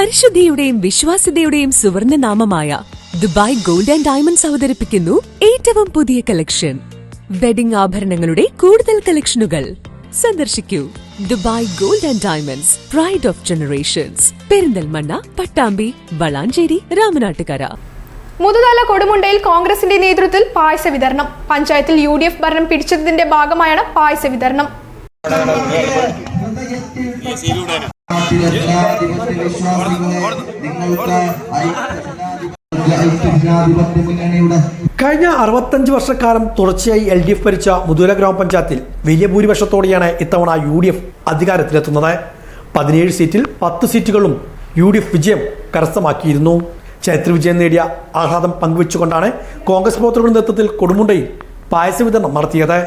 പരിശുദ്ധിയുടെയും വിശ്വാസ്യതയുടെയും സുവർണ നാമമായ ദുബായ് ഗോൾഡ് ആൻഡ് ഡയമണ്ട്സ് അവതരിപ്പിക്കുന്നു ഏറ്റവും പുതിയ കളക്ഷൻ വെഡിംഗ് ആഭരണങ്ങളുടെ കൂടുതൽ കളക്ഷനുകൾ സന്ദർശിക്കൂ. Dubai gold and diamonds pride of generations Perinthalmanna Pattambi Valanchery Ramanattukara. Muthuthala കൊടുമുണ്ടയിൽ കോൺഗ്രസിന്റെ നേതൃത്വത്തിൽ പായസ വിതരണം. പഞ്ചായത്തിൽ യു ഡി എഫ് ഭരണം പിടിച്ചതിന്റെ ഭാഗമായാണ് പായസ വിതരണം. കഴിഞ്ഞ അറുപത്തഞ്ച് വർഷക്കാലം തുടർച്ചയായി എൽ ഡി എഫ് ഭരിച്ച മുതുല ഗ്രാമപഞ്ചായത്തിൽ വലിയ ഭൂരിപക്ഷത്തോടെയാണ് ഇത്തവണ യു ഡി എഫ് അധികാരത്തിലെത്തുന്നത്. പതിനേഴ് സീറ്റിൽ പത്ത് സീറ്റുകളും യു ഡി എഫ് വിജയം കരസ്ഥമാക്കിയിരുന്നു. ചരിത്ര വിജയം നേടിയ ആഹ്ലാദം പങ്കുവെച്ചുകൊണ്ടാണ് കോൺഗ്രസ് പ്രവർത്തകരുടെ നേതൃത്വത്തിൽ കൊടുമുണ്ടയിൽ പായസ വിതരണം നടത്തിയത്.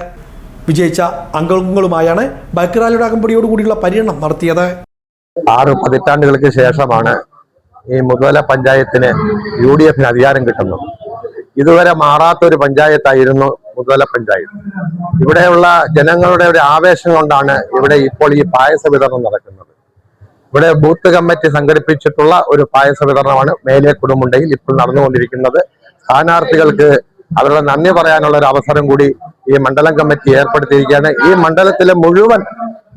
വിജയിച്ച അംഗങ്ങളുമായാണ് ബൈക്ക് റാലിയുടെ അകമ്പടിയോടുകൂടിയുള്ള പര്യടനം നടത്തിയത്. ആറ് പതിറ്റാണ്ടുകൾക്ക് ശേഷമാണ് ഈ മുതല പഞ്ചായത്തിന് യു ഡി എഫിന് അധികാരം കിട്ടുന്നത്. ഇതുവരെ മാറാത്ത ഒരു പഞ്ചായത്തായിരുന്നു മുതല പഞ്ചായത്ത്. ഇവിടെയുള്ള ജനങ്ങളുടെ ഒരു ആവേശം കൊണ്ടാണ് ഇവിടെ ഇപ്പോൾ ഈ പായസ വിതരണം നടക്കുന്നത്. ഇവിടെ ബൂത്ത് കമ്മിറ്റി സംഘടിപ്പിച്ചിട്ടുള്ള ഒരു പായസ വിതരണമാണ് മേലെ കുടുമുണ്ടയിൽ ഇപ്പോൾ നടന്നുകൊണ്ടിരിക്കുന്നത്. സ്ഥാനാർത്ഥികൾക്ക് അവരുടെ നന്ദി പറയാനുള്ള ഒരു അവസരം കൂടി ഈ മണ്ഡലം കമ്മിറ്റി ഏർപ്പെടുത്തിയിരിക്കുകയാണ്. ഈ മണ്ഡലത്തിലെ മുഴുവൻ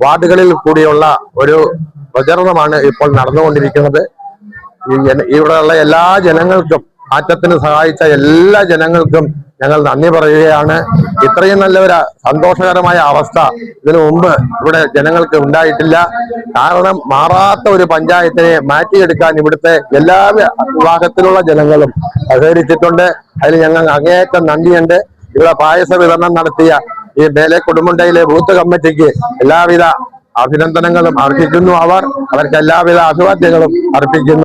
വാർഡുകളിൽ കൂടിയുള്ള ഒരു പ്രചരണമാണ് ഇപ്പോൾ നടന്നുകൊണ്ടിരിക്കുന്നത്. ഇവിടെയുള്ള എല്ലാ ജനങ്ങൾക്കും മാറ്റത്തിന് സഹായിച്ച എല്ലാ ജനങ്ങൾക്കും ഞങ്ങൾ നന്ദി പറയുകയാണ്. ഇത്രയും നല്ല ഒരു സന്തോഷകരമായ അവസ്ഥ ഇതിനു മുമ്പ് ഇവിടെ ജനങ്ങൾക്ക് ഉണ്ടായിട്ടില്ല. കാരണം മാറാത്ത ഒരു പഞ്ചായത്തിനെ മാറ്റിയെടുക്കാൻ ഇവിടുത്തെ എല്ലാ വിഭാഗത്തിലുള്ള ജനങ്ങളും സഹകരിച്ചിട്ടുണ്ട്. അതിൽ ഞങ്ങൾ അങ്ങേയറ്റം നന്ദിയുണ്ട്. ഇവിടെ പായസ വിതരണം നടത്തിയ ഈ മേലെ കുടുംബണ്ടയിലെ ബൂത്ത് കമ്മിറ്റിക്ക് എല്ലാവിധ അഭിനന്ദനങ്ങളും അർഹിക്കുന്നു അവർ. അവർക്ക് എല്ലാവിധ അഭിവാദ്യങ്ങളും അർപ്പിക്കുന്നു.